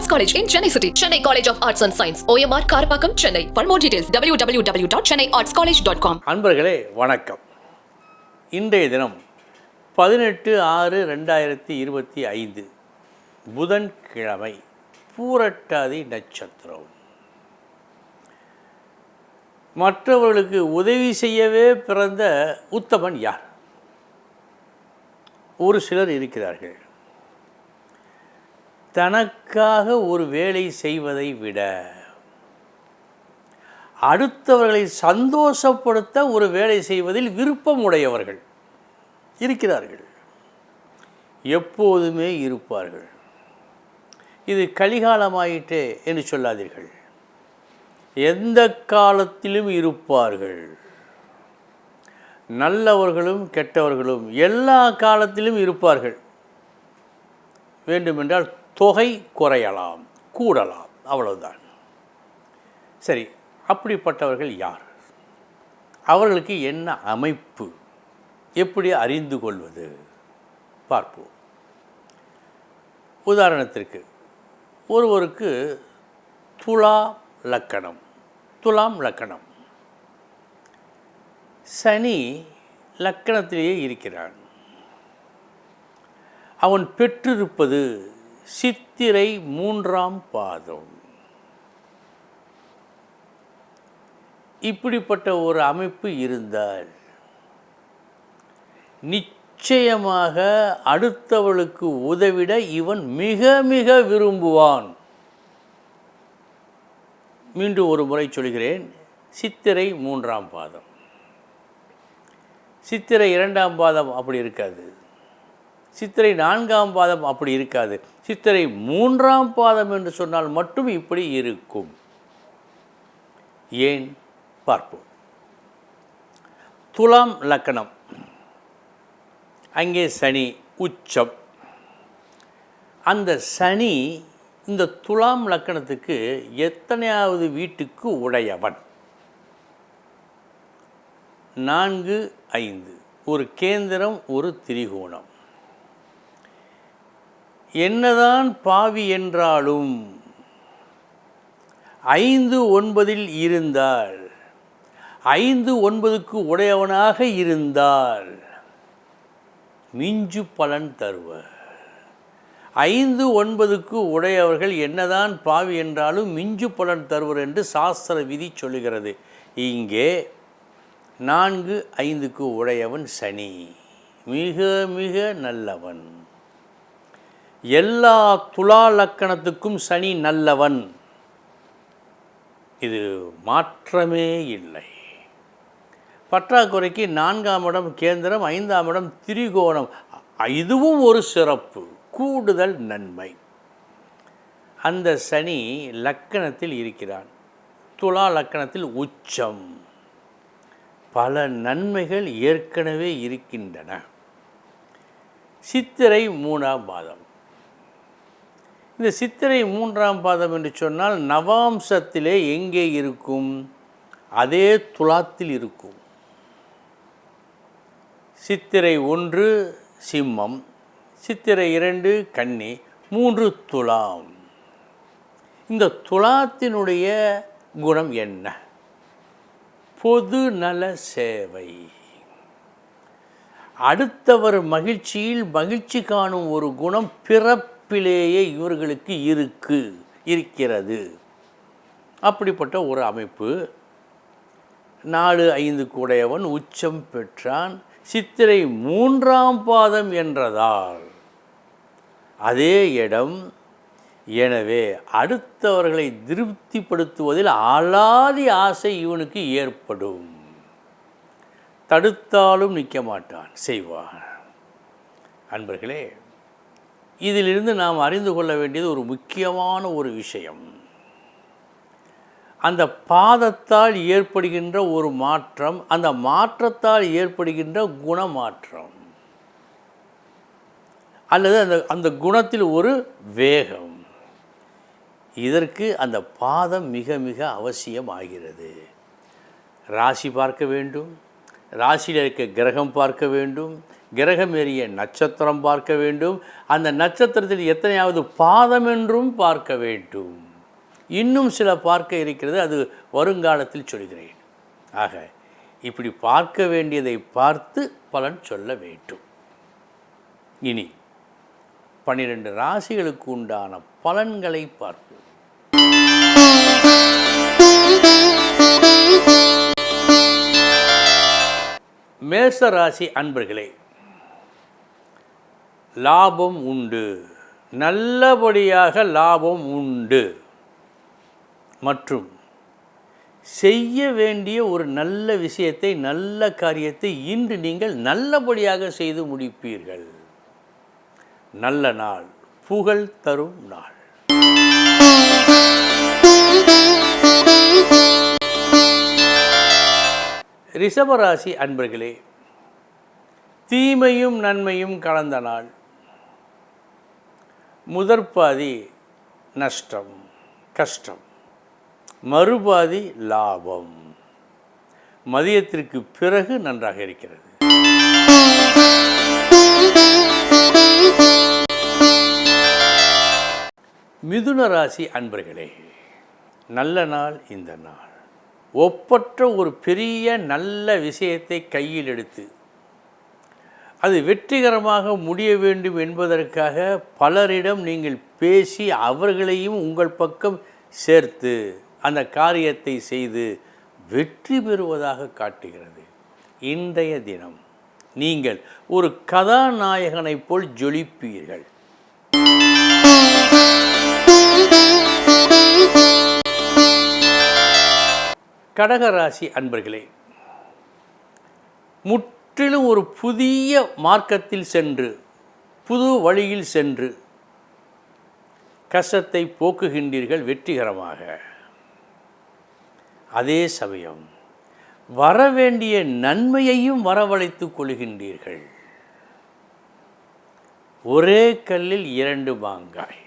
Arts college in Chennai city Chennai college of arts and science OMR Karapakkam Chennai for more details W W W dot Chennai arts college dot com அன்பர்களே வணக்கம் இன்றைய தினம் பதினெட்டு ஆறு ரெண்டாயிரத்தி இருபத்தி ஐந்து புதன்கிழமை பூரட்டாதி நட்சத்திரம் மற்றவர்களுக்கு உதவி செய்யவே பிறந்த உத்தமன் யார் ஒரு சிலர் இருக்கிறார்கள் தனக்காக ஒரு வேலை செய்வதை விட அடுத்தவர்களை சந்தோஷப்படுத்த ஒரு வேலை செய்வதில் விருப்பம் உடையவர்கள் இருக்கிறார்கள். எப்போதுமே இருப்பார்கள். இது கலிகாலமாயிட்டே என்று சொல்லாதீர்கள். எந்த காலத்திலும் இருப்பார்கள். நல்லவர்களும் கெட்டவர்களும் எல்லா காலத்திலும் இருப்பார்கள். வேண்டுமென்றால் தொகை குறையலாம் கூடலாம். அவ்வளவுதான். சரி அப்படிப்பட்டவர்கள் யார்? அவர்களுக்கு என்ன அமைப்பு? எப்படி அறிந்து கொள்வது? பார்ப்போம். உதாரணத்திற்கு ஒருவருக்கு துலா லக்கணம் துலாம் லக்கணம். சனி லக்கணத்திலேயே இருக்கிறான். அவன் பெற்றிருப்பது சித்திரை மூன்றாம் பாதம். இப்படிப்பட்ட ஒரு அமைப்பு இருந்தால் நிச்சயமாக அடுத்தவளுக்கு உதவிட இவன் மிக மிக விரும்புவான். மீண்டும் ஒரு முறை சொல்கிறேன் சித்திரை மூன்றாம் பாதம். சித்திரை இரண்டாம் பாதம் அப்படி இருக்காது. சித்திரை நான்காம் பாதம் அப்படி இருக்காது. சித்திரை மூன்றாம் பாதம் என்று சொன்னால் மட்டும் இப்படி இருக்கும். ஏன்? பார்ப்போம். துலாம் லக்கணம். அங்கே சனி உச்சம். அந்த சனி இந்த துலாம் லக்கணத்துக்கு எத்தனையாவது வீட்டுக்கு உடையவன்? நான்கு ஐந்து. ஒரு கேந்திரம் ஒரு திரிகோணம். என்னதான் பாவி என்றாலும் ஐந்து ஒன்பதில் இருந்தால் ஐந்து ஒன்பதுக்கு உடையவனாக இருந்தால் மிஞ்சு பலன் தருவர். ஐந்து ஒன்பதுக்கு உடையவர்கள் என்னதான் பாவி என்றாலும் மிஞ்சு பலன் தருவர் என்று சாஸ்திர விதி சொல்லுகிறது. இங்கே நான்கு ஐந்துக்கு உடையவன் சனி. மிக மிக நல்லவன். எல்லா துலா லக்கணத்துக்கும் சனி நல்லவன். இது மாற்றமே இல்லை. பற்றாக்குறைக்கு நான்காம் இடம் கேந்திரம் ஐந்தாம் இடம் திரிகோணம். இதுவும் ஒரு சிறப்பு கூடுதல் நன்மை. அந்த சனி லக்கணத்தில் இருக்கிறான். துலா லக்கணத்தில் உச்சம். பல நன்மைகள் ஏற்கனவே இருக்கின்றன. சித்திரை மூணாம் மாதம். இந்த சித்திரை மூன்றாம் பாதம் என்று சொன்னால் நவாம்சத்திலே எங்கே இருக்கும்? அதே துலாத்தில் இருக்கும். சித்திரை ஒன்று சிம்மம். சித்திரை இரண்டு கன்னி. மூன்று துலாம். இந்த துலாத்தினுடைய குணம் என்ன? பொது நல சேவை. அடுத்தவர் மகிழ்ச்சியில் மகிழ்ச்சி காணும் ஒரு குணம் பிறப்பிலேயே இவர்களுக்கு இருக்கு இருக்கிறது. அப்படிப்பட்ட ஒரு அமைப்பு. நாலு ஐந்து கூடையவன் உச்சம் பெற்றான். சித்திரை மூன்றாம் பாதம் என்றதால் அதே இடம். எனவே அடுத்தவர்களை திருப்திப்படுத்துவதில் அலாதி ஆசை இவனுக்கு ஏற்படும். தடுத்தாலும் நிற்க மாட்டான் செய்வான். அன்பர்களே இதிலிருந்து நாம் அறிந்து கொள்ள வேண்டியது ஒரு முக்கியமான ஒரு விஷயம். அந்த பாதத்தால் ஏற்படுகின்ற ஒரு மாற்றம் அந்த மாற்றத்தால் ஏற்படுகின்ற குணமாற்றம். அல்லது அந்த அந்த குணத்தில் ஒரு வேகம். இதற்கு அந்த பாதம் மிக மிக அவசியம் ஆகிறது ராசி பார்க்க வேண்டும். ராசியில் இருக்க கிரகம் பார்க்க வேண்டும். கிரகமேறிய நட்சத்திரம் பார்க்க வேண்டும். அந்த நட்சத்திரத்தில் எத்தனையாவது பாதம் என்றும் பார்க்க வேண்டும். இன்னும் சில பார்க்க இருக்கிறது. அது வருங்காலத்தில் சொல்கிறேன். ஆக இப்படி பார்க்க வேண்டியதை பார்த்து பலன் சொல்ல வேண்டும். இனி பன்னிரண்டு ராசிகளுக்கு உண்டான பலன்களை பார்ப்போம். மேச ராசி அன்பர்களே லாபம் உண்டு. நல்லபடியாக லாபம் உண்டு. மற்றும் செய்ய வேண்டிய ஒரு நல்ல விஷயத்தை நல்ல காரியத்தை இன்று நீங்கள் நல்லபடியாக செய்து முடிப்பீர்கள். நல்ல நாள் புகழ் தரும் நாள். ரிஷபராசி அன்பர்களே தீமையும் நன்மையும் கலந்த நாள். முதற்பாதி நஷ்டம் கஷ்டம். மறுபாதி லாபம். மதியத்திற்கு பிறகு நன்றாக இருக்கிறது. மிதுன ராசி அன்பர்களே நல்ல நாள் இந்த நாள். ஒப்பற்ற ஒரு பெரிய நல்ல விஷயத்தை கையில் எடுத்து அது வெற்றிகரமாக முடிய வேண்டும் என்பதற்காக பலரிடம் நீங்கள் பேசி அவர்களையும் உங்கள் பக்கம் சேர்த்து அந்த காரியத்தை செய்து வெற்றி பெறுவதாக காட்டுகிறது. இன்றைய தினம் நீங்கள் ஒரு கதாநாயகனைப் போல் ஜொலிப்பீர்கள். கடகராசி அன்பர்களே முற்றிலும் ஒரு புதிய மார்க்கத்தில் சென்று புது வழியில் சென்று கஷ்டத்தை போக்குகின்றீர்கள் வெற்றிகரமாக. அதே சமயம் வரவேண்டிய நன்மையையும் வரவழைத்துக் கொள்கின்றீர்கள். ஒரே கல்லில் இரண்டு மாங்காய்.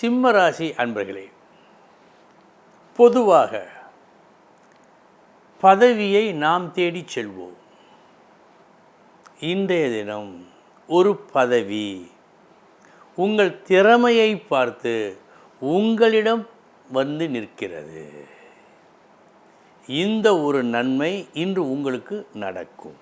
சிம்மராசி அன்பர்களே பொதுவாக பதவியை நாம் தேடி செல்வோம். இன்றைய தினம் ஒரு பதவி. உங்கள் திறமையை பார்த்து உங்களிடம் வந்து நிற்கிறது. இந்த ஒரு நன்மை இன்று உங்களுக்கு நடக்கும்.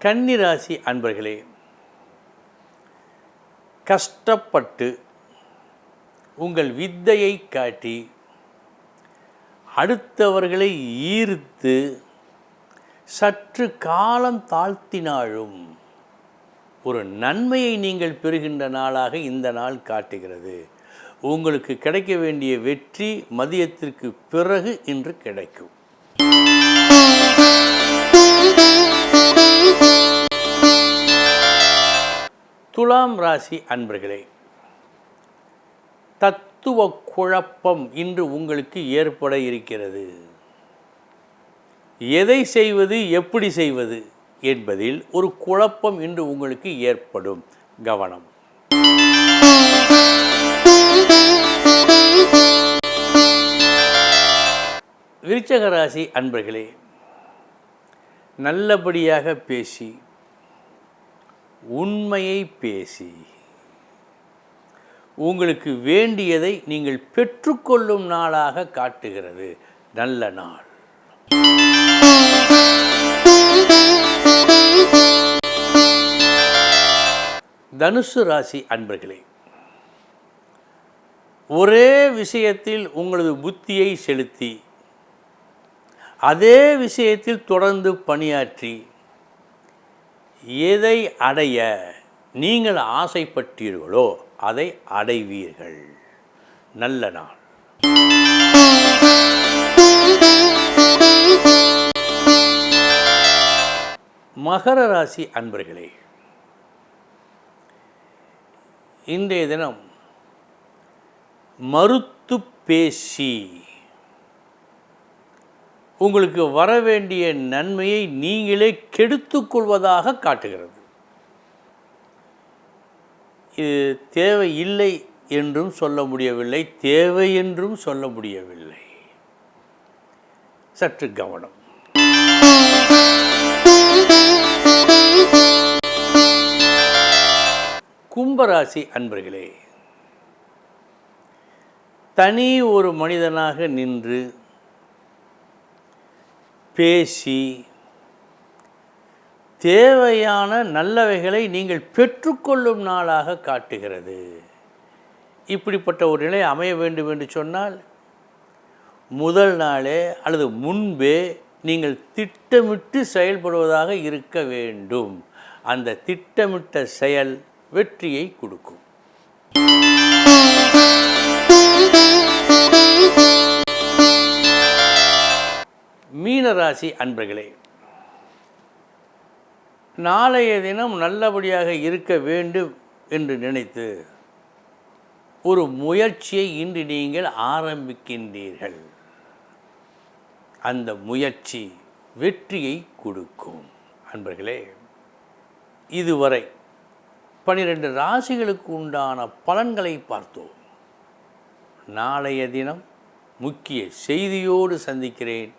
கன்னிராசி அன்பர்களே கஷ்டப்பட்டு உங்கள் வித்தையை காட்டி அடுத்தவர்களை ஈர்த்து சற்று காலம் தாழ்த்தினாலும் ஒரு நன்மையை நீங்கள் பெறுகின்ற நாளாக இந்த நாள் காட்டுகிறது. உங்களுக்கு கிடைக்க வேண்டிய வெற்றி மதியத்திற்கு பிறகு இன்று கிடைக்கும். துலாம் ராசி அன்பர்களே தத்துவ குழப்பம் இன்று உங்களுக்கு ஏற்பட இருக்கிறது. எதை செய்வது எப்படி செய்வது என்பதில் ஒரு குழப்பம் இன்று உங்களுக்கு ஏற்படும். கவனம். விருச்சக ராசி அன்பர்களே நல்லபடியாக பேசி உண்மையை பேசி உங்களுக்கு வேண்டியதை நீங்கள் பெற்றுக்கொள்ளும் நாளாக காட்டுகிறது. நல்ல நாள். தனுசு ராசி அன்பர்களே ஒரே விஷயத்தில் உங்களது புத்தியை செலுத்தி அதே விஷயத்தில் தொடர்ந்து பணியாற்றி எதை அடைய நீங்கள் ஆசைப்பட்டீர்களோ அதை அடைவீர்கள். நல்ல நாள். மகர ராசி அன்பர்களே இன்றைய தினம் மறுத்து பேசி உங்களுக்கு வர வேண்டிய நன்மையை நீங்களே கெடுத்துக்கொள்வதாக காட்டுகிறது. இது தேவை இல்லை என்றும் சொல்ல முடியவில்லை தேவை என்றும் சொல்ல முடியவில்லை. சற்று கவனம். கும்பராசி அன்பர்களே தனி ஒரு மனிதனாக நின்று பேசி தேவையான நல்லவைகளை நீங்கள் பெற்றுக்கொள்ளும் நாளாக காட்டுகிறது. இப்படிப்பட்ட ஒரு நிலை அமைய வேண்டும் என்று சொன்னால் முதல் நாளே அல்லது முன்பே நீங்கள் திட்டமிட்டு செயல்படுவதாக இருக்க வேண்டும். அந்த திட்டமிட்ட செயல் வெற்றியை கொடுக்கும். மீனராசி அன்பர்களே நாளைய தினம் நல்லபடியாக இருக்க வேண்டும் என்று நினைத்து ஒரு முயற்சியை இன்று நீங்கள் ஆரம்பிக்கின்றீர்கள். அந்த முயற்சி வெற்றியை கொடுக்கும் அன்பர்களே. இதுவரை பனிரெண்டு ராசிகளுக்கு உண்டான பலன்களை பார்த்தோம். நாளைய தினம் முக்கிய செய்தியோடு சந்திக்கிறேன்.